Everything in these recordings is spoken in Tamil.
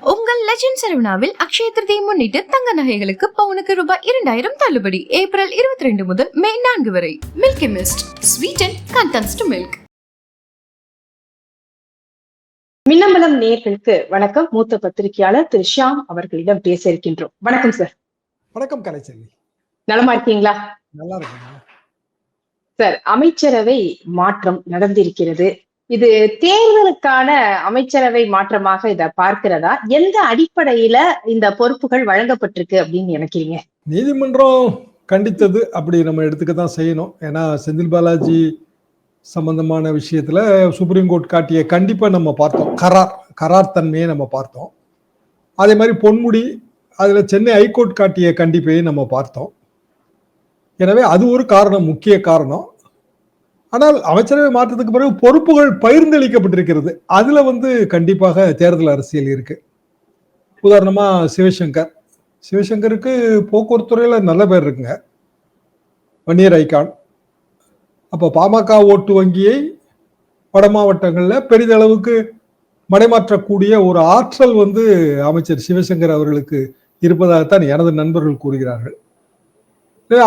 உங்கள் லெஜண்ட் சரவணாவில் அக்ஷய திருதியை முன்னிட்டு தங்க நகைகளுக்கு பவுனுக்கு ரூபாய் இரண்டாயிரம் தள்ளுபடி. ஏப்ரல் இருபத்தி ரெண்டு முதல் மே நான்கு வரை. Milky mist sweet and condensed milk Minnambalam நேர்களுக்கு வணக்கம். மூத்த பத்திரிகையாளர் திரு ஷியாம் அவர்களிடம் பேச இருக்கின்றோம். வணக்கம் சார் வணக்கம் கலைச்செல்வி. நலமா இருக்கீங்களா? நல்லா இருக்குங்க. சார் அமைச்சரவை மாற்றம் நடந்திருக்கிறது. இது தேர்தலுக்கான அமைச்சரவை மாற்றமாக இத பார்க்கிறதா? எந்த அடிப்படையில இந்த பொறுப்புகள் வழங்கப்பட்டிருக்கு அப்படின்னு நினைக்கிறீங்க? நீதிமன்றம் கண்டித்தது அப்படி நம்ம எடுத்துக்க தான் செய்யணும். ஏன்னா செந்தில் பாலாஜி சம்பந்தமான விஷயத்துல சுப்ரீம் கோர்ட் காட்டிய கண்டிப்பா நம்ம பார்த்தோம். கரார் கரார் தன்மையை நம்ம பார்த்தோம். அதே மாதிரி பொன்முடி அதுல சென்னை ஹைகோர்ட் காட்டிய கண்டிப்பையும் நம்ம பார்த்தோம். எனவே அது ஒரு காரணம் முக்கிய காரணம். ஆனால் அமைச்சரவை மாற்றத்துக்கு பிறகு பொறுப்புகள் பகிர்ந்தளிக்கப்பட்டிருக்கிறது. அதுல வந்து கண்டிப்பாக தேர்தல் அரசியல் இருக்கு. உதாரணமா சிவசங்கர். சிவசங்கருக்கு போக்குவரத்து துறையில நல்ல பேர் இருக்குங்க. வன்னியர் ஐகான். அப்போ பாமக ஓட்டு வங்கியை வட மாவட்டங்களில் பெரிதளவுக்கு மடைமாற்றக்கூடிய ஒரு ஆற்றல் வந்து அமைச்சர் சிவசங்கர் அவர்களுக்கு இருப்பதாகத்தான் எனது நண்பர்கள் கூறுகிறார்கள்.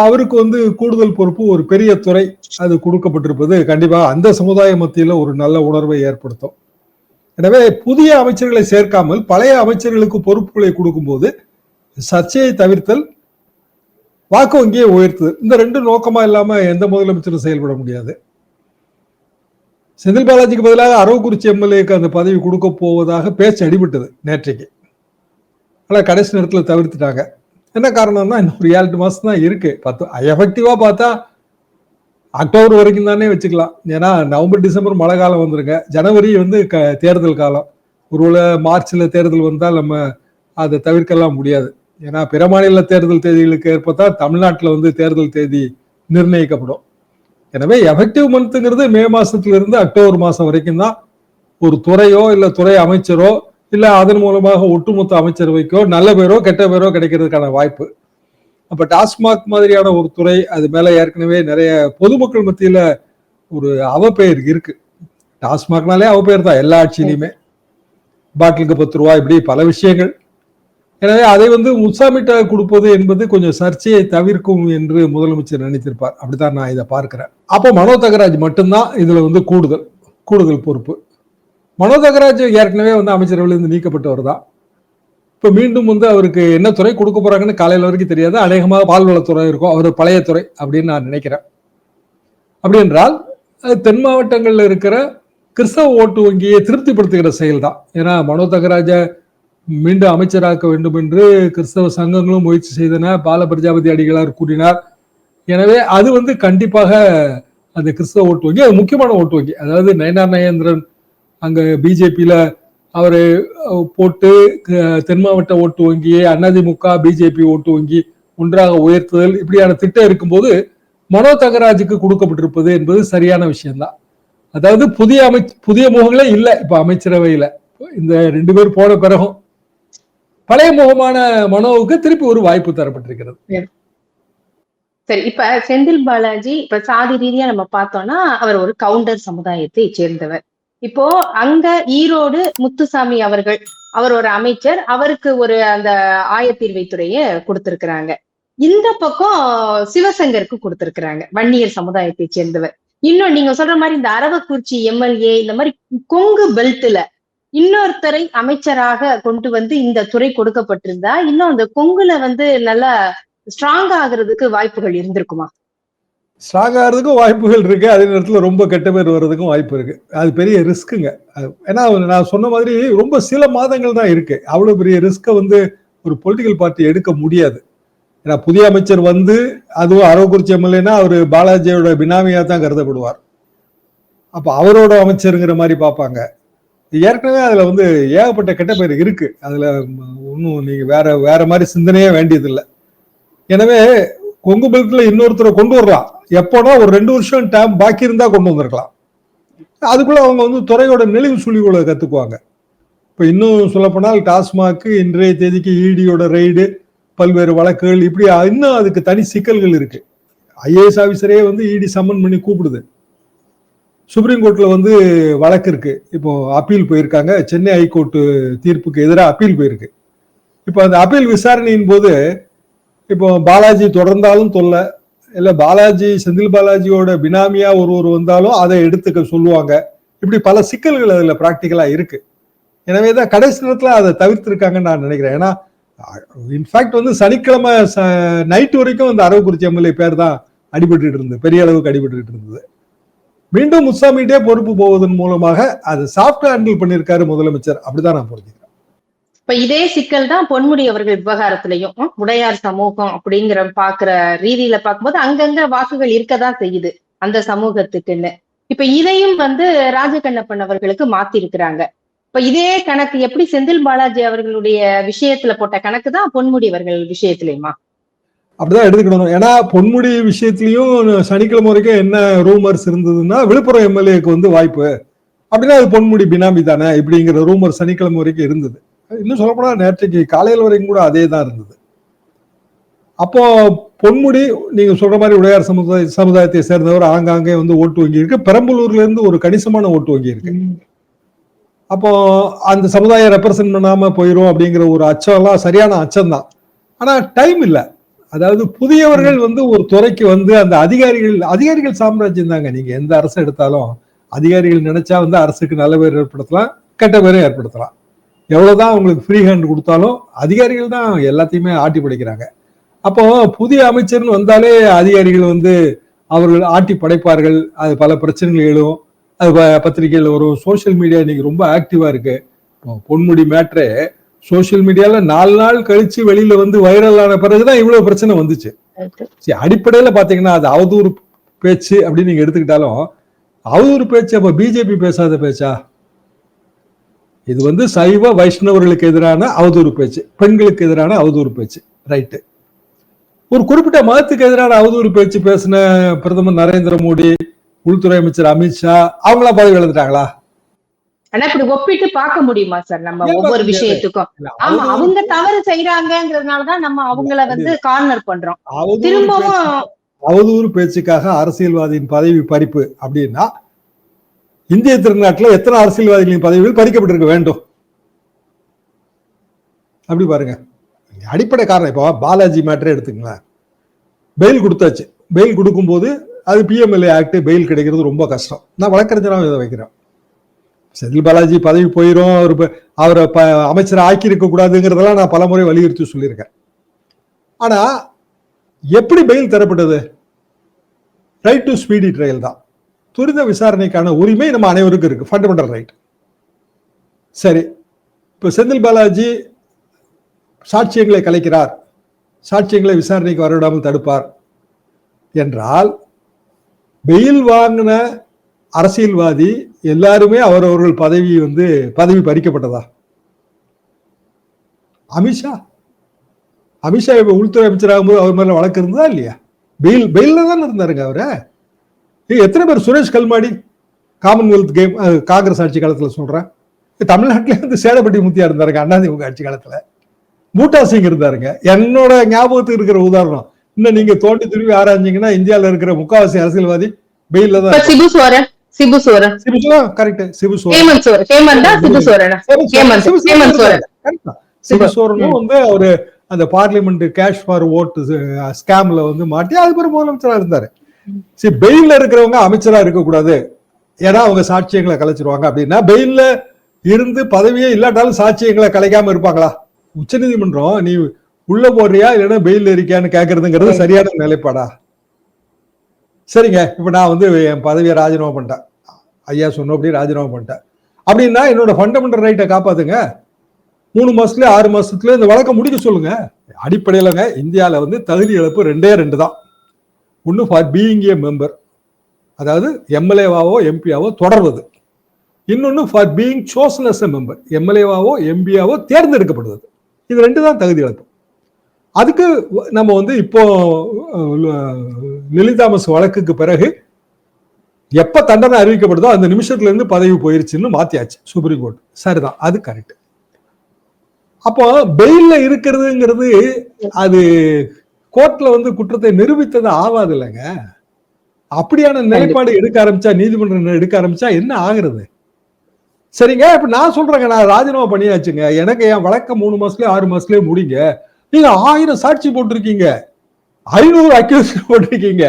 அவருக்கு வந்து கூடுதல் பொறுப்பு ஒரு பெரிய துறை. அது கொடுக்கப்பட்டிருப்பது கண்டிப்பாக அந்த சமுதாய மத்தியில் ஒரு நல்ல உணர்வை ஏற்படுத்தும். எனவே புதிய அமைச்சர்களை சேர்க்காமல் பழைய அமைச்சர்களுக்கு பொறுப்புகளை கொடுக்கும்போது சர்ச்சையை தவிர்த்தல் வாக்கு வங்கியை உயர்த்து இந்த ரெண்டு நோக்கமா இல்லாம எந்த முதலமைச்சரும் செயல்பட முடியாது. செந்தில் பாலாஜிக்கு பதிலாக அரவக்குறிச்சி எம்எல்ஏக்கு அந்த பதவி கொடுக்க போவதாக பேச்சு அடிபட்டது நேற்றைக்கு. ஆனால் கடைசி நேரத்தில் தவிர்த்துட்டாங்க. என்ன காரணம்னா இன்னும் ஒரு ஏழு மாசம் தான் இருக்கு. பத்து எஃபெக்டிவா பார்த்தா அக்டோபர் வரைக்கும் தானே வச்சுக்கலாம். ஏன்னா நவம்பர் டிசம்பர் மழை காலம் வந்துருங்க. ஜனவரி வந்து க தேர்தல் காலம். ஒருவேளை மார்ச்ல தேர்தல் வந்தால் நம்ம அதை தவிர்க்கலாம் முடியாது. ஏன்னா பிற மாநில தேர்தல் தேதிகளுக்கு ஏற்பதான் தமிழ்நாட்டில் வந்து தேர்தல் தேதி நிர்ணயிக்கப்படும். எனவே எஃபெக்டிவ் மந்த்துங்கிறது மே மாசத்துல இருந்து அக்டோபர் மாசம் வரைக்கும் தான். ஒரு துறையோ இல்லை துறை அமைச்சரோ இல்ல அதன் மூலமாக ஒட்டுமொத்த அமைச்சரவைக்கோ நல்ல பேரோ கெட்ட பேரோ கிடைக்கிறதுக்கான வாய்ப்பு. அப்ப டாஸ்மாக் மாதிரியான ஒரு துறை அது மேல ஏற்கனவே நிறைய பொதுமக்கள் மத்தியில ஒரு அவப்பெயர் இருக்கு. டாஸ்மாக்னாலே அவப்பெயர் தான் எல்லா ஆட்சியிலையுமே. பாட்டிலுக்கு பத்து ரூபாய் இப்படி பல விஷயங்கள். எனவே அதை வந்து முசாமிட்ட கொடுப்பது என்பது கொஞ்சம் சர்ச்சையை தவிர்க்கும் என்று முதலமைச்சர் நினைத்திருப்பார். அப்படித்தான் நான் இதை பார்க்கிறேன். அப்போ மனோ தகராஜ் மட்டும்தான் இதுல வந்து கூடுதல் கூடுதல் பொறுப்பு. மனோ தகராஜ் ஏற்கனவே வந்து அமைச்சரவையிலிருந்து நீக்கப்பட்டவர் தான் இப்போ மீண்டும் வந்து அவருக்கு என்ன துறை கொடுக்க போறாங்கன்னு காலையில் வரைக்கும் தெரியாது. அநேகமாக பால்வளத்துறை இருக்கும். அவர் பழைய துறை அப்படின்னு நான் நினைக்கிறேன். அப்படி என்றால் தென் மாவட்டங்களில் இருக்கிற கிறிஸ்தவ ஓட்டு வங்கியை திருப்திப்படுத்துகிற செயல் தான் ஏன்னா மனோ மீண்டும் அமைச்சராக்க வேண்டும் என்று கிறிஸ்தவ சங்கங்களும் முயற்சி செய்தன. பால பிரஜாபதி அடிகளார் கூறினார். எனவே அது வந்து கண்டிப்பாக அந்த கிறிஸ்தவ ஓட்டு வங்கி அது முக்கியமான ஓட்டு வங்கி. அதாவது நயனார் நயேந்திரன் அங்க பிஜேபியில அவர் போட்டு தென் மாவட்ட ஓட்டு வங்கியை அதிமுக பிஜேபி ஓட்டு வங்கி ஒன்றாக உயர்த்துதல் இப்படியான திட்டம் இருக்கும்போது மனோ தகராஜுக்கு கொடுக்கப்பட்டிருப்பது என்பது சரியான விஷயம்தான். அதாவது புதிய அமை புதிய முகங்களே இல்லை இப்போ அமைச்சரவையில். இந்த ரெண்டு பேர் போன பிறகும் பழைய முகமான மனோவுக்கு திருப்பி ஒரு வாய்ப்பு தரப்பட்டிருக்கிறது. சரி. இப்ப செந்தில் பாலாஜி இப்ப சாதி ரீதியா நம்ம பார்த்தோம்னா அவர் ஒரு கவுண்டர் சமுதாயத்தை சேர்ந்தவர். இப்போ அங்க ஈரோடு முத்துசாமி அவர்கள் அவர் ஒரு அமைச்சர் அவருக்கு ஒரு அந்த ஆயத்தீர்வை துறைய கொடுத்திருக்கிறாங்க. இந்த பக்கம் சிவசங்கருக்கு கொடுத்திருக்கிறாங்க வன்னியர் சமுதாயத்தை சேர்ந்தவர். இன்னும் நீங்க சொல்ற மாதிரி இந்த அரவக்குறிச்சி எம்எல்ஏ இந்த மாதிரி கொங்கு பெல்ட்ல இன்னொருத்தரை அமைச்சராக கொண்டு வந்து இந்த துறை கொடுக்கப்பட்டிருந்தா இன்னும் அந்த கொங்குல வந்து நல்லா ஸ்ட்ராங் ஆகுறதுக்கு வாய்ப்புகள் இருந்திருக்குமா? ஸ்ட்ராங் ஆகிறதுக்கும் வாய்ப்புகள் இருக்கு. அதே நேரத்தில் ரொம்ப கெட்ட பேர் வர்றதுக்கும் வாய்ப்பு இருக்கு. அது பெரிய ரிஸ்க்குங்க. அது- ஏன்னா நான் சொன்ன மாதிரி ரொம்ப சில மாதங்கள் தான் இருக்கு. அவ்வளோ பெரிய ரிஸ்க்கை வந்து ஒரு பொலிட்டிக்கல் பார்ட்டி எடுக்க முடியாது. ஏன்னா புதிய அமைச்சர் வந்து அதுவும் அரவக்குறிச்சி எம்எல்ஏனா அவர் பாலாஜியோட பினாமியாக தான் கருதப்படுவார். அப்போ அவரோட அமைச்சருங்கிற மாதிரி பார்ப்பாங்க. ஏற்கனவே அதில் வந்து ஏகப்பட்ட கெட்ட பேர் இருக்கு. அதில் ஒன்றும் நீங்கள் வேற வேற மாதிரி சிந்தனையே வேண்டியதில்லை. எனவே கொங்கு இன்னொருத்தரை கொண்டு வரலாம். எப்போனா ஒரு ரெண்டு வருஷம் டைம் பாக்கி இருந்தா கொண்டு வந்திருக்கலாம். அதுக்குள்ள அவங்க வந்து துறையோட நெளிவு சுழிவுகளை கத்துக்குவாங்க. இப்போ இன்னும் சொல்லப்போனால் டாஸ்மாக் இன்றைய தேதிக்கு இடியோட ரெய்டு பல்வேறு வழக்குகள் இப்படி இன்னும் அதுக்கு தனி சிக்கல்கள் இருக்கு. ஐஏஎஸ் ஆஃபீஸரே வந்து இடி சம்மன் பண்ணி கூப்பிடுது. சுப்ரீம் கோர்ட்டில் வந்து வழக்கு இருக்கு. இப்போ அப்பீல் போயிருக்காங்க. சென்னை ஹைகோர்ட்டு தீர்ப்புக்கு எதிராக அப்பீல் போயிருக்கு. இப்போ அந்த அப்பீல் விசாரணையின் போது இப்போ பாலாஜி தொடர்ந்தாலும் தொல்லை இல்ல பாலாஜி செந்தில் பாலாஜியோட பினாமியா ஒருவர் வந்தாலும் அதை எடுத்துக்க சொல்லுவாங்க. இப்படி பல சிக்கல்கள் அதுல பிராக்டிக்கலா இருக்கு. எனவே தான் கடைசி நேரத்தில் அதை தவிர்த்திருக்காங்கன்னு நான் நினைக்கிறேன். ஏன்னா இன்ஃபேக்ட் வந்து சனிக்கிழமை நைட் வரைக்கும் அந்த அரவக்குறிச்சி எம்எல்ஏ பேர் தான் அடிபட்டு இருந்தது. பெரிய அளவுக்கு அடிபட்டு இருந்தது. மீண்டும் முசாமிகிட்டே பொறுப்பு போவதன் மூலமாக அது சாஃப்ட் ஹேண்டில் பண்ணியிருக்காரு முதலமைச்சர். அப்படிதான் நான் புரிஞ்சுக்கிறேன். இப்ப இதே சிக்கல் தான் பொன்முடி அவர்கள் விவகாரத்திலையும் உடையார் சமூகம் அப்படிங்கிற பாக்குற ரீதியில பார்க்கும்போது அங்கங்க வாக்குகள் இருக்கதான் செய்யுது அந்த சமூகத்துக்குன்னு. இப்ப இதையும் வந்து ராஜகண்ணப்பன் அவர்களுக்கு மாத்தி இருக்கிறாங்க இப்ப இதே கணக்கு எப்படி செந்தில் பாலாஜி அவர்களுடைய விஷயத்துல போட்ட கணக்கு தான் பொன்முடி அவர்கள் விஷயத்திலயுமா? அப்படிதான் எடுத்துக்கணும். ஏன்னா பொன்முடி விஷயத்திலையும் சனிக்கிழமை வரைக்கும் என்ன ரூமர்ஸ் இருந்ததுன்னா விழுப்புரம் எம்எல்ஏக்கு வந்து வாய்ப்பு. அப்படின்னா அது பொன்முடி பினாமி தானே? இப்படிங்கிற ரூமர் சனிக்கிழமை வரைக்கும் இருந்தது. இன்னும் சொல்லப்போனா நேற்றைக்கு காலையில் வரைக்கும் கூட அதே தான் இருந்தது. அப்போ பொன்முடி நீங்க சொல்ற மாதிரி உடையார் சமுதாய சமுதாயத்தை சேர்ந்தவர் ஆங்காங்கே வந்து ஓட்டு வங்கி இருக்கு பெரம்பலூர்ல இருந்து ஒரு கணிசமான ஓட்டு வங்கி இருக்கு அப்போ அந்த சமுதாயம் ரெப்ரசன்ட் பண்ணாம போயிரும் அப்படிங்கிற ஒரு அச்சம் எல்லாம் சரியான அச்சம் தான் ஆனா டைம் இல்ல. அதாவது புதியவர்கள் வந்து ஒரு துறைக்கு வந்து அந்த அதிகாரிகள் அதிகாரிகள் சாம்ராஜ்யம் தாங்க. நீங்க எந்த அரசு எடுத்தாலும் அதிகாரிகள் நினைச்சா வந்து அரசுக்கு நல்ல பேர் ஏற்படுத்தலாம் கெட்ட பேரும் ஏற்படுத்தலாம். எவ்வளவுதான் அவங்களுக்கு ஃப்ரீ ஹேண்ட் கொடுத்தாலும் அதிகாரிகள் தான் எல்லாத்தையுமே ஆட்டி படைக்கிறாங்க. அப்போ புதிய அமைச்சர்னு வந்தாலே அதிகாரிகள் வந்து அவர்கள் ஆட்டி படைப்பார்கள். அது பல பிரச்சனைகள் எழும். அது பத்திரிகையில் வரும். சோஷியல் மீடியா இன்னைக்கு ரொம்ப ஆக்டிவா இருக்கு. பொன்முடி மேட்ரே சோஷியல் மீடியால நாலு நாள் கழிச்சு வெளியில வந்து வைரல் ஆன பிறகுதான் இவ்வளவு பிரச்சனை வந்துச்சு. சரி அடிப்படையில பாத்தீங்கன்னா அது அவதூறு பேச்சு அப்படின்னு நீங்க எடுத்துக்கிட்டாலும் அவதூறு பேச்சு அப்ப பிஜேபி பேசாத பேச்சா? இது வந்து சைவ வைஷ்ணவர்களுக்கு எதிரான அவதூறு பேச்சு பெண்களுக்கு எதிரான அவதூறு பேச்சு ரைட்டு ஒரு குறிப்பிட்ட மதத்துக்கு எதிரான அவதூறு பேச்சு பேசின பிரதமர் நரேந்திர மோடி உள்துறை அமைச்சர் அமித்ஷா அவங்களா பதவி இழந்துட்டாங்களா ஆனா இப்படி ஒப்பிட்டு பார்க்க முடியுமா சார் நம்ம ஒவ்வொரு? விஷயத்துக்கும். ஆமா அவங்க தவறு செய்யறாங்கிறதுனாலதான் நம்ம அவங்கள வந்து கார்னர் பண்றோம். திரும்பவும் அவதூறு பேச்சுக்காக அரசியல்வாதியின் பதவி பறிப்பு அப்படின்னா இந்திய திருநாட்டில் எத்தனை அரசியல்வாதிகளின் பதவிகள் பறிக்கப்பட்டிருக்க வேண்டும்? அப்படி பாருங்க. அடிப்படை காரணம் இப்போ பாலாஜி மேட்டரே எடுத்துங்களேன் பெயில் கொடுத்தாச்சு. பெயில் கொடுக்கும்போது அது பிஎம்எல்ஏ ஆக்ட் பெயில் கிடைக்கிறது ரொம்ப கஷ்டம். நான் வழக்கறிஞராக இதை வைக்கிறேன். செந்தில் பாலாஜி பதவி போயிடும் அவர் அவரை ப அமைச்சரை ஆக்கியிருக்க கூடாதுங்கிறதெல்லாம் நான் பலமுறை வலியுறுத்தி சொல்லியிருக்கேன். ஆனால் எப்படி பெயில் தரப்பட்டது? ரைட் டு ஸ்பீடி ட்ரையல் தான். துரித விசாரணைக்கான உரிமை நம்ம அனைவருக்கும் இருக்கு. ஃபண்டமெண்டல் ரைட் சரி. இப்போ செந்தில் பாலாஜி சாட்சியங்களை கலைக்கிறார். சாட்சியங்களை விசாரணைக்கு வரவிடாமல் தடுப்பார். என்றால் பெயில் வாங்கின அரசியல்வாதி எல்லாருமே அவரவர்கள் பதவி வந்து பதவி பறிக்கப்பட்டதா? அமித்ஷா? அமித்ஷா இப்போ உள்துறை அமைச்சராகும் போது அவர் மேலே வழக்கு இருந்ததா இல்லையா? பெயில் பெயிலில் தானே இருந்தாருங்க அவரை. எத்தனை பேர்? சுரேஷ் கல்மாடி காமன்வெல்த் கேம் காங்கிரஸ் ஆட்சி காலத்துல சொல்றேன் தமிழ்நாட்டிலே வந்து சேடப்பட்டி முத்தியா இருந்தாருங்க அண்ணாதிமுக ஆட்சி காலத்துல. பூட்டா சிங் இருந்தாருங்க. என்னோட ஞாபகத்துக்கு இருக்கிற உதாரணம் இன்னும் நீங்க தோண்டி துருவி ஆராய்ஞ்சீங்கன்னா இந்தியால இருக்கிற முக்காவாசி அரசியல்வாதி பெயில்ல தான் சிபு சோரன் சிபு சோரன். சிபு கரெக்ட் சிபு சோரன். சோரன். சிபு சோரனா? சோரன். சிபு சோரனும் வந்து அவரு அந்த பார்லிமெண்ட் கேஷ் ஃபார் ஓட்டு ஸ்கேம்ல வந்து மாட்டி அது பிறகு முதலமைச்சரா இருந்தாரு. சரி பெயில்ல இருக்கிறவங்க அமைச்சரா இருக்கக்கூடாது. ஏன்னா அவங்க சாட்சியங்களை கலைச்சிருவாங்க அப்படின்னா பெயில்ல இருந்து பதவியே இல்லாட்டாலும் சாட்சியங்களை கலைக்காம இருப்பாங்களா? உச்சநீதிமன்றம் நீ உள்ள போடுறியா இல்லைன்னா பெயில் இருக்கியான்னு கேட்கறதுங்கிறது சரியான நிலைப்பாடா? சரிங்க இப்ப நான் வந்து என் பதவியை ராஜினாமா பண்ணிட்டேன். ஐயா சொன்னபடி ராஜினாமா பண்ணிட்டேன். அப்படின்னா என்னோட ஃபண்டமெண்டல் ரைட்டை காப்பாத்துங்க. மூணு மாசத்துல ஆறு மாசத்துல இந்த வழக்கை முடிக்க சொல்லுங்க. அடிப்படையிலங்க இந்தியால வந்து தகுதி இழப்பு ரெண்டே ரெண்டு தான். ஒன்று ஃபார் பீயிங் ஏ மெம்பர் அதாவது எம்எல்ஏவாவோ எம்பியாவோ தொடர்வது. இன்னொன்று for being chosen as a member எம்எல்ஏவாவோ எம்பியாவோ தேர்ந்தெடுக்கப்படுவது. இது ரெண்டு தான் தகுதி இழப்பு. அதுக்கு நம்ம வந்து இப்போ லலிதாமஸ் வழக்குக்கு பிறகு எப்போ தண்டனை அறிவிக்கப்படுதோ அந்த நிமிஷத்துல இருந்து பதவி போயிருச்சுன்னு மாத்தியாச்சு சுப்ரீம் கோர்ட் சரிதான் அது கரெக்ட் அப்போ பெயில்ல இருக்கிறதுங்கிறது அது கோர்ட்ல வந்து குற்றத்தை நிரூபித்தது ஆகாது இல்லைங்க அப்படியான நிலைப்பாடு எடுக்க ஆரம்பிச்சா நீதிமன்றம் எடுக்க ஆரம்பிச்சா என்ன ஆகுறது? சரிங்க இப்ப நான் சொல்றேங்க நான் ராஜினாமா பண்ணியாச்சுங்க. எனக்கு என் வழக்க மூணு மாசத்துலயே ஆறு மாசத்துலயே முடிங்க. நீங்க ஆயிரம் சாட்சி போட்டிருக்கீங்க. ஐநூறு அக்யூஸ் போட்டிருக்கீங்க.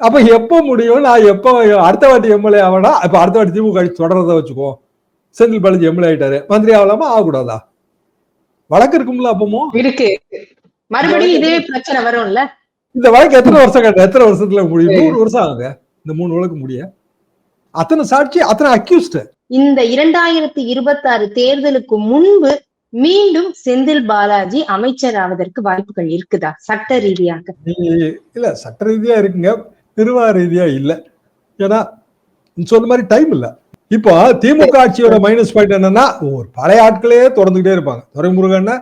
அப்ப எப்ப முடியும்? நான் எப்ப அடுத்த வாட்டி எம்எல்ஏ ஆவனா? இப்ப அடுத்த வாட்டி திமுக தொடர்றத வச்சுக்கோ. செந்தில் பாலாஜி எம்எல்ஏ ஆயிட்டாரு. மந்திரி ஆகலாமா? ஆகக்கூடாதா? வழக்கு இருக்கும்ல அப்பமும் இருக்கு. மறுபடியும் இதே பிரச்சனை வரும்ல? இந்த வழக்கு எத்தனை வருஷம் கேட்ட எத்தனை வருஷத்துல முடியும்? நூறு வருஷம் ஆகுங்க இந்த மூணு வழக்கு முடிய. அத்தனை சாட்சி அத்தனை அக்யூஸ்ட் இந்த இரண்டாயிரத்தி இருபத்தி ஆறு தேர்தலுக்கு முன்பு மீண்டும் செந்தில் பாலாஜி அமைச்சர் ஆவதற்கு வாய்ப்புகள் இருக்குதா? சட்ட ரீதியாக. இல்ல சட்ட ரீதியா இருக்குங்க. நிர்வாக ரீதியா இல்ல. ஏன்னா சொன்ன மாதிரி டைம் இல்ல. இப்போ திமுக ஆட்சியோட மைனஸ் பாயிண்ட் என்னன்னா ஒரு பழைய ஆட்களே திறந்துகிட்டே இருப்பாங்க. துரைமுருகன்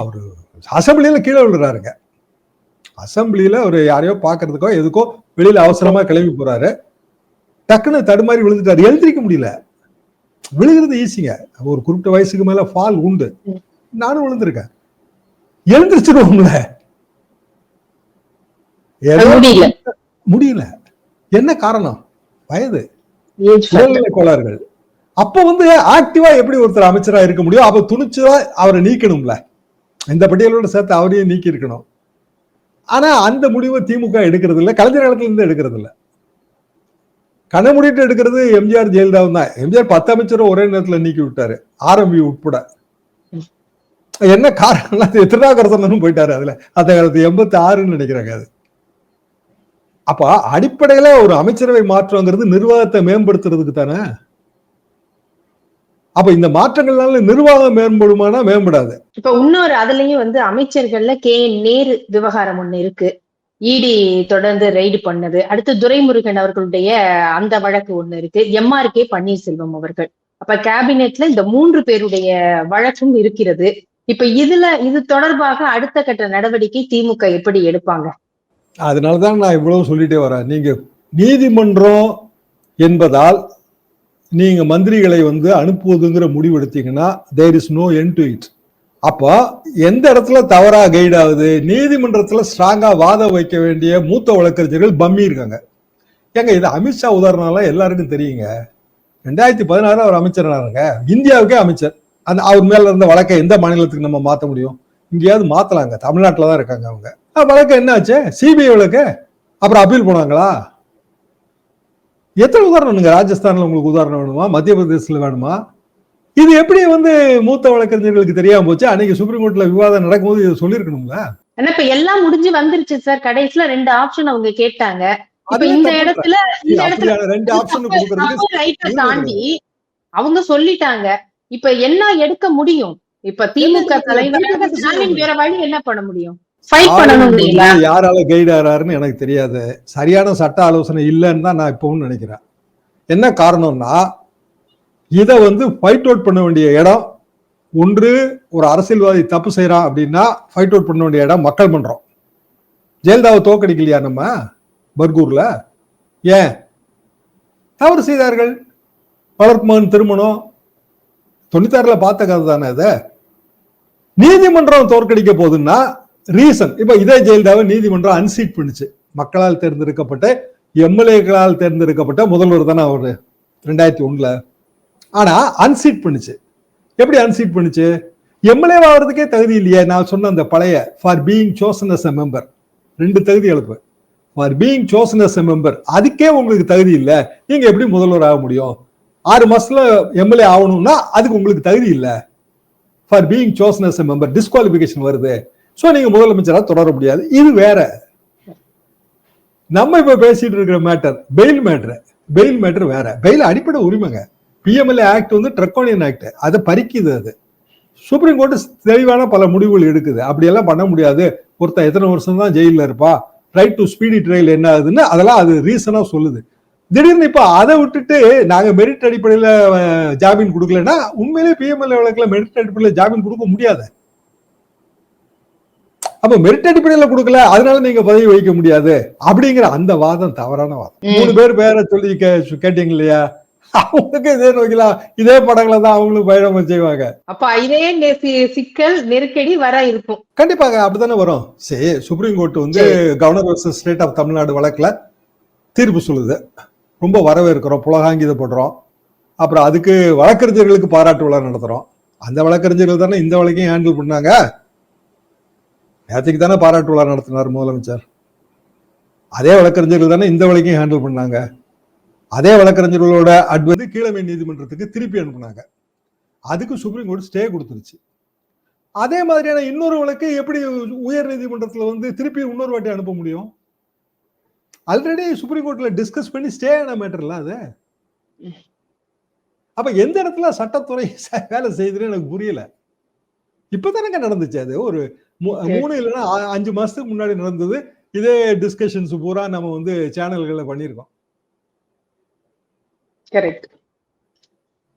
அவரு அசம்பிளியில கீழே விழுறாருங்க. அசம்பிளியில ஒரு யாரையோ பாக்குறதுக்கோ எதுக்கோ வெளியில அவசரமா கிளம்பி போறாரு. டக்குன்னு தடுமாறி விழுந்துட்டாரு. எழுந்திரிக்க முடியல. விழுகிறது ஈஸிங்க. ஒரு குறிப்பிட்ட வயசுக்கு மேல ஃபால் உண்டு. நானும் விழுந்திருக்கேன். எழுந்திரிச்சிருவோம்ல. முடியல. என்ன காரணம்? வயது. உடல்நிலை கோளாறுகள். அப்ப வந்து ஆக்டிவா எப்படி ஒருத்தர் அமைச்சரா இருக்க முடியும்? அப்ப துணிச்சலா அவரை நீக்கணும்ல. இந்த பட்டியலோடு சேர்த்து அவரையும் நீக்கி இருக்கணும் ஆனா அந்த முடிவை திமுக எடுக்கிறது இல்லை கலைஞர் காலத்துல இருந்து எடுக்கிறது இல்லை கண்ண மூடிட்டு எடுக்கிறது எம்ஜிஆர் ஜெயலலிதாவும் தான். எம்ஜிஆர் பத்து அமைச்சரும் ஒரே நேரத்துல நீக்கி விட்டாரு. ஆரம்பி உட்பட. என்ன காரணம் திருநாகரசனும் போயிட்டாரு அதுல. அந்த காலத்து எண்பத்தி ஆறுன்னு நினைக்கிறாங்க அது. அப்ப அடிப்படையில ஒரு அமைச்சரவை மாற்றங்கிறது நிர்வாகத்தை மேம்படுத்துறதுக்கு தானே? அப்ப இந்த மாற்றங்கள்னால நிர்வாகம் மேம்படுமானா மேம்படாது. இப்ப இன்னொரு அதுலயும் வந்து அமைச்சர்கள்ல கே நேரு விவகாரம் ஒண்ணு இருக்கு. இடி தொடர்ந்து ரெய்டு பண்ணது. அடுத்து துரைமுருகன் அவர்களுடைய அந்த வழக்கு ஒண்ணு இருக்கு. எம்ஆர் கே பன்னீர்செல்வம் அவர்கள். அப்ப கேபினெட்ல இந்த மூன்று பேருடைய வழக்கும் இருக்கிறது. இப்ப இதுல இது தொடர்பாக அடுத்த கட்ட நடவடிக்கை திமுக எப்படி எடுப்பாங்க? அதனாலதான் நான் இவ்வளவு சொல்லிட்டே வரேன். நீங்க நீதிமன்றம் என்பதால் நீங்க மந்திரிகளை வந்து அனுப்புவதுங்கிற முடிவு எடுத்தீங்கன்னா there is no end to it அப்போ எந்த இடத்துல தவறா கைட் ஆகுது? நீதிமன்றத்தில் ஸ்ட்ராங்கா வாதம் வைக்க வேண்டிய மூத்த வழக்கறிஞர்கள் பம்மி இருக்காங்க. ஏங்க இது அமித்ஷா உதாரணம்லாம் எல்லாருக்கும் தெரியுங்க. ரெண்டாயிரத்தி பதினாறு அவர் அமைச்சரானாருங்க இந்தியாவுக்கே அமைச்சர். அந்த அவர் மேல இருந்த வழக்கை எந்த மாநிலத்துக்கு நம்ம மாத்த முடியும்? இங்கேயாவது மாத்தலாங்க. தமிழ்நாட்டில் தான் இருக்காங்க அவங்க. ஆ, வழக்கு என்னாச்சு? சிபிஐ வழக்கு? அப்புறம் அப்பீல் போனாங்களா? எத்தனை உதாரணம்ங்க ராஜஸ்தான்ல உங்களுக்கு உதாரணம் வேணுமா? மத்திய பிரதேசத்துல வேணுமா? இது எப்படி வந்து மூத்த வழக்கறிஞர்களுக்கு தெரியாம போச்சு? அன்னைக்கு சுப்ரீம் கோர்ட்ல விவாதம் நடக்கும்போது இதை சொல்லியிருக்கணும்ல? ஆனா இப்ப எல்லாம் முடிஞ்சு வந்துருச்சு சார். கடைசியில ரெண்டு ஆப்ஷன் அவங்க கேட்டாங்க. இந்த இடத்துல. இந்த இடத்துல ரெண்டு ஆப்ஷன் தாண்டி அவங்க சொல்லிட்டாங்க. இப்ப என்ன எடுக்க முடியும்? இப்ப திமுக தலைவர் ஸ்டாலின்? வேற வழி என்ன பண்ண முடியும்? யாரால கைட் ஆறாருன்னு எனக்கு தெரியாது. சரியான சட்ட ஆலோசனை இல்லைன்னு தான் நான் இப்பவும் நினைக்கிறேன். என்ன காரணம்னா இதை வந்து ஃபைட் அவுட் பண்ண வேண்டிய இடம் ஒன்று ஒரு அரசியல்வாதி தப்பு செய்றான் அப்படின்னா ஃபைட் அவுட் பண்ண வேண்டிய இடம் மக்கள் மன்றம். ஜெயலலிதாவை தோக்கடிக்கலையா நம்ம? பர்கூர்ல. ஏன்? தவறு செய்தார்கள். வளர்ப்பு மகன் திருமணம். தொண்ணூத்தாறுல பார்த்த கதை தானே இது? நீதிமன்றம் தோற்கடிக்க போகுதுன்னா ரீசன். இப்போ இதே ஜெயலலிதாவை நீதிமன்றம் அன்சீட் பண்ணுச்சு. மக்களால் தேர்ந்தெடுக்கப்பட்ட எம்எல்ஏக்களால் தேர்ந்தெடுக்கப்பட்ட முதல்வர் தானே அவர் ரெண்டாயிரத்தி ஒன்றில் ஆனால் அன்சீட் பண்ணுச்சு. எப்படி அன்சீட் பண்ணுச்சு? எம்எல்ஏ ஆகிறதுக்கே தகுதி இல்லையே. நான் சொன்ன அந்த பழைய for being chosen as a member ரெண்டு தகுதி எழுப்பு for being chosen as a member அதுக்கே உங்களுக்கு தகுதி இல்லை. நீங்கள் எப்படி முதல்வர் ஆக முடியும்? ஆறு மாசத்துல எம்எல்ஏ ஆகணும்னா அதுக்கு உங்களுக்கு தகுதி இல்லை. For being chosen as a member disqualification வருது. ஸோ நீங்க முதலமைச்சராக தொடர முடியாது. இது வேற. நம்ம இப்ப பேசிட்டு இருக்கிற matter bail matter bail matter வேற. பெயில் அடிப்படை உரிமைங்க. பிஎம்எல்ஏ ஆக்ட் வந்து ட்ரக்கோனியன் ஆக்ட் அதை பறிக்குது அது. சுப்ரீம் கோர்ட்டு தெளிவான பல முடிவுகள் எடுக்குது. அப்படியெல்லாம் பண்ண முடியாது. ஒருத்தன் எத்தனை வருஷம் தான் ஜெயிலில் இருப்பா? ரைட் டு ஸ்பீடி ட்ரையல் என்ன ஆகுதுன்னு அதெல்லாம் அது ரீசனாக சொல்லுது. திடீர்னு இப்போ அதை விட்டுட்டு நாங்கள் மெரிட் அடிப்படையில் ஜாமீன் கொடுக்கலன்னா உண்மையிலே பிஎம்எல்ஏ வழக்கில் மெரிட் அடிப்படையில் ஜாமீன் கொடுக்க முடியாது. அப்ப மெரிட் அடிப்படையில கொடுக்கல அதனால நீங்க பதவி வகிக்க முடியாது. அப்படிங்கிற அந்த வாதம் தவறான வாதம். மூணு பேர் பேரை சொல்லி கேட்டீங்க இல்லையா? அவங்களுக்கு இதே நோக்கலாம் இதே படங்களை தான் அவங்களும் பயணம் செய்வாங்க. அப்ப இதே சிக்கல் நெருக்கடி வர இருக்கும். கண்டிப்பாக அப்படித்தானே வரும்? சரி சுப்ரீம் கோர்ட் வந்து governor versus state of Tamil Nadu வழக்குல தீர்ப்பு சொல்லுது. ரொம்ப வரவேற்கிறோம் புலகாங்கிதப்படுறோம். அப்புறம் அதுக்கு வழக்கறிஞர்களுக்கு பாராட்டு விழா நடத்துறோம். அந்த வழக்கறிஞர்கள் தானே இந்த வழக்கையும் ஹேண்டில் பண்ணாங்க. நேற்றுக்கு தானே பாராட்டு விழா நடத்தினார் முதலமைச்சர். அதே வழக்கறிஞர்கள் தானே இந்த வழக்கையும் ஹேண்டில் பண்ணாங்க. அதே வழக்கறிஞர்களோட அட்வைஸ் கீழமை நீதிமன்றத்துக்கு திருப்பி அனுப்புனாங்க. அதுக்கு சுப்ரீம் கோர்ட் ஸ்டே கொடுத்துருச்சு. அதே மாதிரியான இன்னொரு வழக்கு எப்படி உயர் நீதிமன்றத்தில் வந்து திருப்பி இன்னொரு வாட்டி அனுப்ப முடியும்? ஆல்ரெடி சுப்ரீம் கோர்ட்ல டிஸ்கஸ் பண்ணி ஸ்டே ஆன மேட்டர்ல அது. அப்ப எந்த இடத்துல சட்டத்துறை ச- வேலை செய்யுதுன்னு எனக்கு புரியல. இப்பதானங்க நடந்துச்சு அது. ஒரு மூணு இல்லைன்னா அஞ்சு மாசத்துக்கு முன்னாடி நடந்தது. இதே டிஸ்கஷன்ஸ் பூரா நம்ம வந்து சேனல்கள்ல பண்ணியிருக்கோம். கரெக்ட்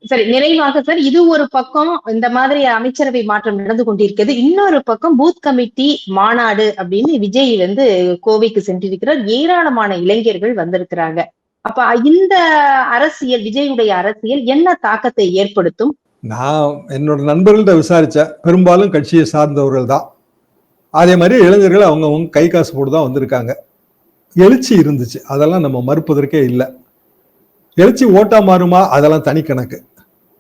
சரி நிறைவாக சார் இது ஒரு பக்கம் இந்த மாதிரி அமைச்சரவை மாற்றம் நடந்து கொண்டிருக்கிறது. இன்னொரு பக்கம் பூத் கமிட்டி மாநாடு அப்படின்னு விஜய் வந்து கோவைக்கு சென்றிருக்கிறார். ஏராளமான இளைஞர்கள் வந்திருக்கிறாங்க. அப்ப இந்த அரசியல் விஜயுடைய அரசியல் என்ன தாக்கத்தை ஏற்படுத்தும்? நான் என்னோட நண்பர்கள்ட்ட விசாரிச்சேன். பெரும்பாலும் கட்சியை சார்ந்தவர்கள் தான் அதே மாதிரி இளைஞர்கள் அவங்கவுங்க கை காசு போட்டு தான் வந்திருக்காங்க. எழுச்சி இருந்துச்சு. அதெல்லாம் நம்ம மறுப்பதற்கே இல்லை. எழுச்சி ஓட்டா மாறுமா? அதெல்லாம் தனி கணக்கு.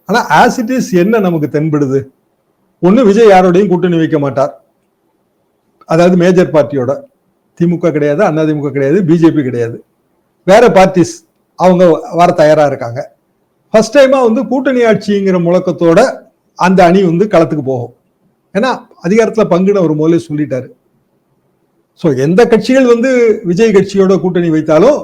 ஆனால் ஆஸ் இட் இஸ் என்ன நமக்கு தென்படுது? ஒன்று விஜய் யாரோடையும் கூட்டணி வைக்க மாட்டார். அதாவது மேஜர் பார்ட்டியோட திமுக கிடையாது அதிமுக கிடையாது பிஜேபி கிடையாது. வேற பார்ட்டிஸ் அவங்க வர தயாராக இருக்காங்க. ஃபர்ஸ்ட் டைமாக வந்து கூட்டணி ஆட்சிங்கிற முழக்கத்தோட அந்த அணி வந்து களத்துக்கு போகும். ஏன்னா அதிகாரத்துல பங்குன்னு அவர் முதல்ல சொல்லிட்டாரு. ஸோ எந்த கட்சிகள் வந்து விஜய் கட்சியோட கூட்டணி வைத்தாலும்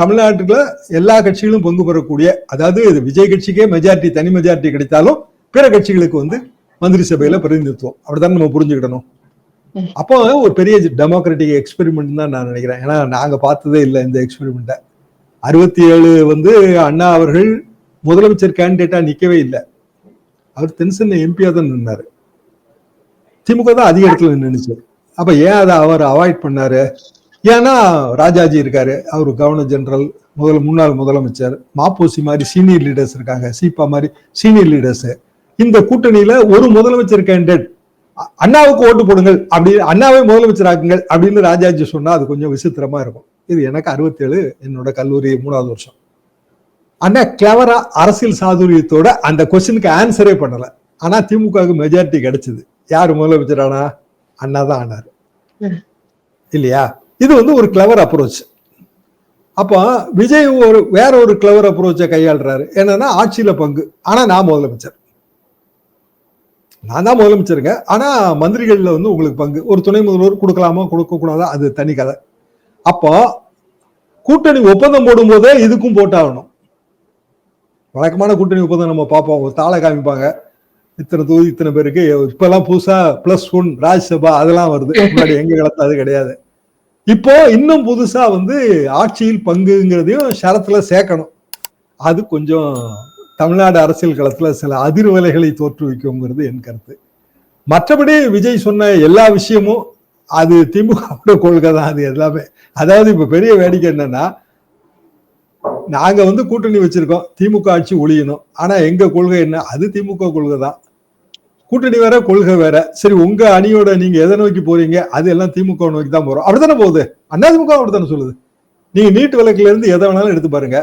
தமிழ்நாட்டுல எல்லா கட்சிகளும் பங்கு பெறக்கூடிய அதாவது இது விஜய் கட்சிக்கே மெஜாரிட்டி தனி மெஜாரிட்டி கிடைத்தாலும் பிற கட்சிகளுக்கு வந்து மந்திரி சபையில பிரதிநிதித்துவம். அப்படிதான் நம்ம புரிஞ்சுக்கிடணும். அப்போ ஒரு பெரிய டெமோக்ராட்டிக் எக்ஸ்பெரிமெண்ட் தான் நான் நினைக்கிறேன். ஏன்னா நாங்க பார்த்ததே இல்லை இந்த எக்ஸ்பெரிமெண்ட்டை அறுபத்தி ஏழு வந்து அண்ணா அவர்கள் முதலமைச்சர் கேண்டிடேட்டா நிக்கவே இல்லை. அவர் தென்சென்னை எம்பியா தான் நின்னாரு. திமுக தான் அதிக இடத்துல நின்றுச்சு அப்ப ஏன் அதை அவர் அவாய்ட் பண்ணாரு? ஏன்னா ராஜாஜி இருக்காரு. அவர் கவர்னர் ஜெனரல் முதல் முன்னாள் முதலமைச்சர். மாப்போசி மாதிரி சீனியர் லீடர்ஸ் இருக்காங்க. சீப்பா மாதிரி சீனியர் லீடர்ஸ் இந்த கூட்டணியில ஒரு முதலமைச்சர் கேண்டிடேட் அண்ணாவுக்கு ஓட்டு போடுங்கள் அப்படி அண்ணாவை முதலமைச்சர் ஆக்குங்கள் அப்படின்னு ராஜாஜி சொன்னா அது கொஞ்சம் விசித்திரமா இருக்கும். இது எனக்கு அறுபத்தேழு என்னோட கல்லூரி மூணாவது வருஷம். அண்ணா கிளவரா அரசியல் சாதுரியத்தோட அந்த கொஸ்டினுக்கு ஆன்சரே பண்ணல. ஆனா திமுகவுக்கு மெஜாரிட்டி கிடைச்சது. யார் முதலமைச்சர் ஆனா அண்ணா தான் ஆனார். இல்லையா? இது வந்து ஒரு கிளவர் அப்ரோச் அப்போ விஜய் ஒரு வேற ஒரு கிளவர் அப்ரோச்சை கையாளுறாரு. என்னன்னா ஆட்சியில பங்கு. ஆனா நான் முதலமைச்சர் நான் தான் முதலமைச்சருங்க ஆனா மந்திரிகள்ல வந்து உங்களுக்கு பங்கு. ஒரு துணை முதல்வர் கொடுக்கலாமா கொடுக்க கூடாதா? அது தனி கதை. அப்போ கூட்டணி ஒப்பந்தம் போடும்போதே இதுக்கும் போட்டாகணும். வழக்கமான கூட்டணி ஒப்பந்தம் நம்ம பார்ப்போம். ஒரு தாளை காமிப்பாங்க. இத்தனை தொகுதி இத்தனை பேருக்கு இப்பெல்லாம் புதுசா பிளஸ் ஒன் ராஜ்யசபா அதெல்லாம் வருது. முன்னாடி எங்க காலத்துல அது கிடையாது. இப்போ இன்னும் புதுசா வந்து ஆட்சியில் பங்குங்கிறதையும் ஷரத்துல சேர்க்கணும். அது கொஞ்சம் தமிழ்நாடு அரசியல் களத்துல சில அதிர்வலைகளை தோற்றுவிக்கும்ங்கிறது என் கருத்து. மற்றபடி விஜய் சொன்ன எல்லா விஷயமும் அது திமுகவோட கொள்கை தான் அது எல்லாமே. அதாவது இப்ப பெரிய வேடிக்கை என்னன்னா நாங்க வந்து கூட்டணி வச்சிருக்கோம். திமுக ஆட்சி ஒழியணும். ஆனா எங்க கொள்கை என்ன? அது திமுக கொள்கை தான். கூட்டணி வேற கொள்கை வேற. சரி உங்க அணியோட நீங்க எதை நோக்கி போறீங்க? அது எல்லாம் திமுக நோக்கி தான் போறோம். அப்படித்தானே போகுது? அதிமுக அப்படித்தானே சொல்லுது. நீங்க நீட் விளக்குல இருந்து எதை வேணாலும் எடுத்து பாருங்க.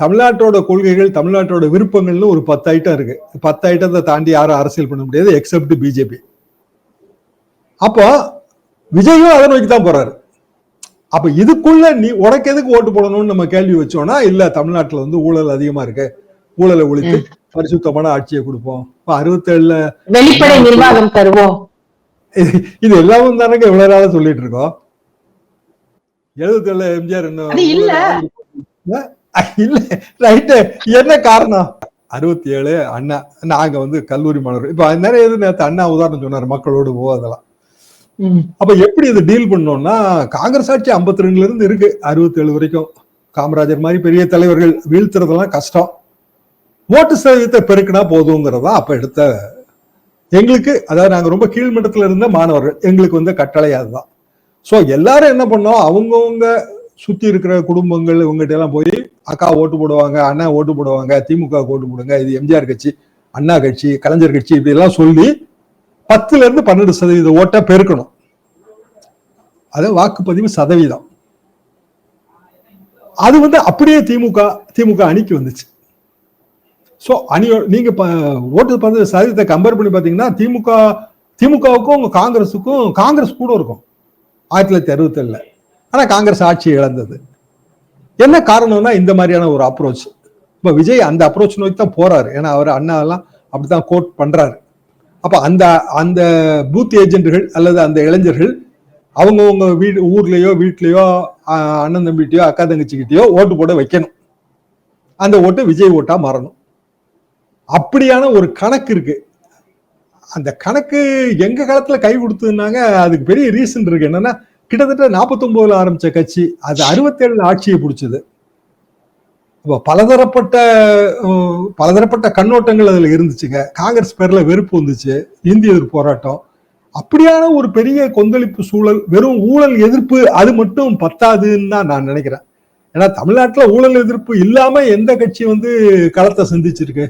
தமிழ்நாட்டோட கொள்கைகள் தமிழ்நாட்டோட விருப்பங்கள்னு ஒரு பத்து ஐட்டம் இருக்கு. பத்து ஐட்டத்தை தாண்டி யாரும் அரசியல் பண்ண முடியாது எக்ஸப்ட் பிஜேபி அப்போ விஜயும் அதை நோக்கி தான் போறாரு. அப்ப இதுக்குள்ள நீ உனக்கு எதுக்கு ஓட்டு போடணும்னு நம்ம கேள்வி வச்சோம்னா இல்ல தமிழ்நாட்டுல வந்து ஊழல் அதிகமா இருக்கு. ஊழலை ஒழித்து பரிசுத்தமான ஆட்சியை கொடுப்போம். இப்ப அறுபத்தேழுல வெளிப்படை நிர்வாகம் தருவோம். இது எல்லாமும் தானங்க இவ்வளவு நாளா சொல்லிட்டு இருக்கோம். எழுபத்தேழுல எம்ஜிஆர் என்ன இல்ல. ரைட்டு. என்ன காரணம்? அறுபத்தி ஏழு அண்ணா நாங்க வந்து கல்லூரி மாணவர். இப்ப நிறைய இது நேத்து அண்ணா உதாரணம் சொன்னாரு மக்களோடு போவதெல்லாம். அப்ப எப்படி இது டீல் பண்ணோம்னா காங்கிரஸ் ஆட்சி 52 ரெண்டுல இருந்து இருக்கு 67 வரைக்கும். காமராஜர் மாதிரி பெரிய தலைவர்கள் வீழ்த்துறதெல்லாம் கஷ்டம். ஓட்டு சதவீதத்தை பெருக்கினா போதுங்கிறதா அப்ப எடுத்த எங்களுக்கு அதாவது நாங்கள் ரொம்ப கீழ்மட்டத்தில் இருந்த மாணவர்கள் எங்களுக்கு வந்து கட்டளை அதுதான். ஸோ எல்லாரும் என்ன பண்ணோம்? அவங்கவுங்க சுத்தி இருக்கிற குடும்பங்கள் இவங்ககிட்ட எல்லாம் போய் அக்கா ஓட்டு போடுவாங்க அண்ணா ஓட்டு போடுவாங்க திமுக ஓட்டு போடுங்க இது எம்ஜிஆர் கட்சி அண்ணா கட்சி கலைஞர் கட்சி இப்படி எல்லாம் சொல்லி பத்துல இருந்து பன்னெண்டு சதவீத ஓட்டை பெருக்கணும். அது வாக்குப்பதிவு சதவீதம். அது வந்து அப்படியே திமுக திமுக அணிக்கு வந்துச்சு. ஸோ அணி நீங்க ப- ஓட்டு பார்த்து சதவீதத்தை கம்பேர் பண்ணி பார்த்தீங்கன்னா திமுக திமுகவுக்கும் காங்கிரஸுக்கும் காங்கிரஸ் கூட இருக்கும். ஆயிரத்தி தொள்ளாயிரத்தி அறுபத்தேழில். ஆனால் காங்கிரஸ் ஆட்சி இழந்தது. என்ன காரணம்னா இந்த மாதிரியான ஒரு அப்ரோச் இப்போ விஜய் அந்த அப்ரோச் நோக்கி தான் போறாரு. ஏன்னா அவர் அண்ணா எல்லாம் அப்படித்தான் கோட் பண்றாரு. அப்போ அந்த அந்த பூத் ஏஜென்ட்கள் அல்லது அந்த இளைஞர்கள் அவங்கவுங்க வீடு ஊர்லேயோ வீட்லேயோ அண்ணன் தம்பிகிட்டயோ அக்கா தங்கச்சிக்கிட்டேயோ ஓட்டு போட வைக்கணும். அந்த ஓட்டு விஜய் ஓட்டா மாறணும். அப்படியான ஒரு கணக்கு இருக்கு. அந்த கணக்கு எங்க காலத்துல கை கொடுத்ததுனாங்க அதுக்கு பெரிய ரீசன் இருக்கு. என்னன்னா கிட்டத்தட்ட 49 ஆரம்பிச்ச கட்சி அது அறுபத்தேழுல ஆட்சியை பிடிச்சது. இப்போ பலதரப்பட்ட பலதரப்பட்ட கண்ணோட்டங்கள் அதில் இருந்துச்சுங்க. காங்கிரஸ் பேரில் வெறுப்பு வந்துச்சு. இந்திய எதிர்ப்பு போராட்டம். அப்படியான ஒரு பெரிய கொந்தளிப்பு சூழல் வெறும் ஊழல் எதிர்ப்பு அது மட்டும் பத்தாதுன்னு தான் நான் நினைக்கிறேன். ஏன்னா தமிழ்நாட்டில் ஊழல் எதிர்ப்பு இல்லாமல் எந்த கட்சி வந்து களத்தை சந்திச்சிருக்கு?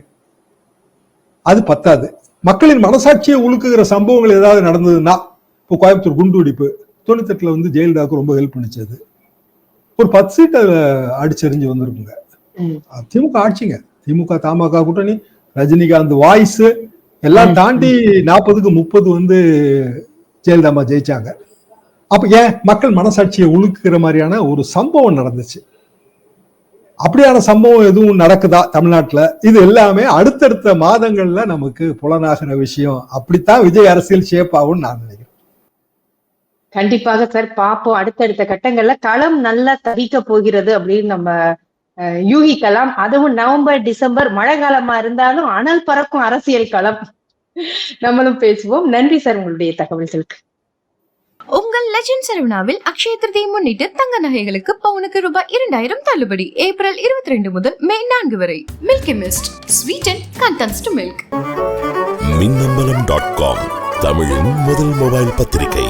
அது பத்தாது. மக்களின் மனசாட்சியை உழுக்குகிற சம்பவங்கள் ஏதாவது நடந்ததுன்னா இப்போ கோயம்புத்தூர் குண்டு வெடிப்பு தொண்ணூத்தெட்டுல வந்து ஜெயலலிதாவுக்கு ரொம்ப ஹெல்ப் பண்ணிச்சது ஒரு பத்து சீட் அதுல அடிச்செறிஞ்சு வந்திருக்குங்க. திமுக ஆட்சிங்க. திமுக தமாக கூட்டணி ரஜினிகாந்த் வாய்ஸ் எல்லாம் தாண்டி நாற்பதுக்கு முப்பது வந்து ஜெயலலிதா ஜெயிச்சாங்க. அப்ப ஏன்? மக்கள் மனசாட்சியை உழுக்குகிற மாதிரியான ஒரு சம்பவம் நடந்துச்சு. அப்படியான சம்பவம் எதுவும் நடக்குதா தமிழ்நாட்டுல? இது எல்லாமே அடுத்தடுத்த மாதங்கள்ல நமக்கு புலனாகிற விஷயம். அப்படித்தான் விஜய் அரசியல் ஷேப் ஆகும்னு நான் நினைக்கிறேன். கண்டிப்பாக சார் பாப்போம். அடுத்தடுத்த கட்டங்கள்ல களம் நல்லா தவிக்க போகிறது அப்படின்னு நம்ம அஹ், யூகிக்கலாம். அதுவும் நவம்பர் டிசம்பர் மழை காலமா இருந்தாலும் அனல் பறக்கும் அரசியல் களம். நம்மளும் பேசுவோம். நன்றி சார் உங்களுடைய தகவல்களுக்கு. உங்கள் லெஜண்ட் சரவணாவில் அக்ஷய திருதியை முன்னிட்டு தங்க நகைகளுக்கு பவுனுக்கு ரூபாய் இரண்டாயிரம் தள்ளுபடி. ஏப்ரல் இருபத்தி ரெண்டு முதல் மே நான்கு வரை. Milky mist sweet and condensed milk Minnambalam dot com தமிழின் முதல் மொபைல் பத்திரிகை.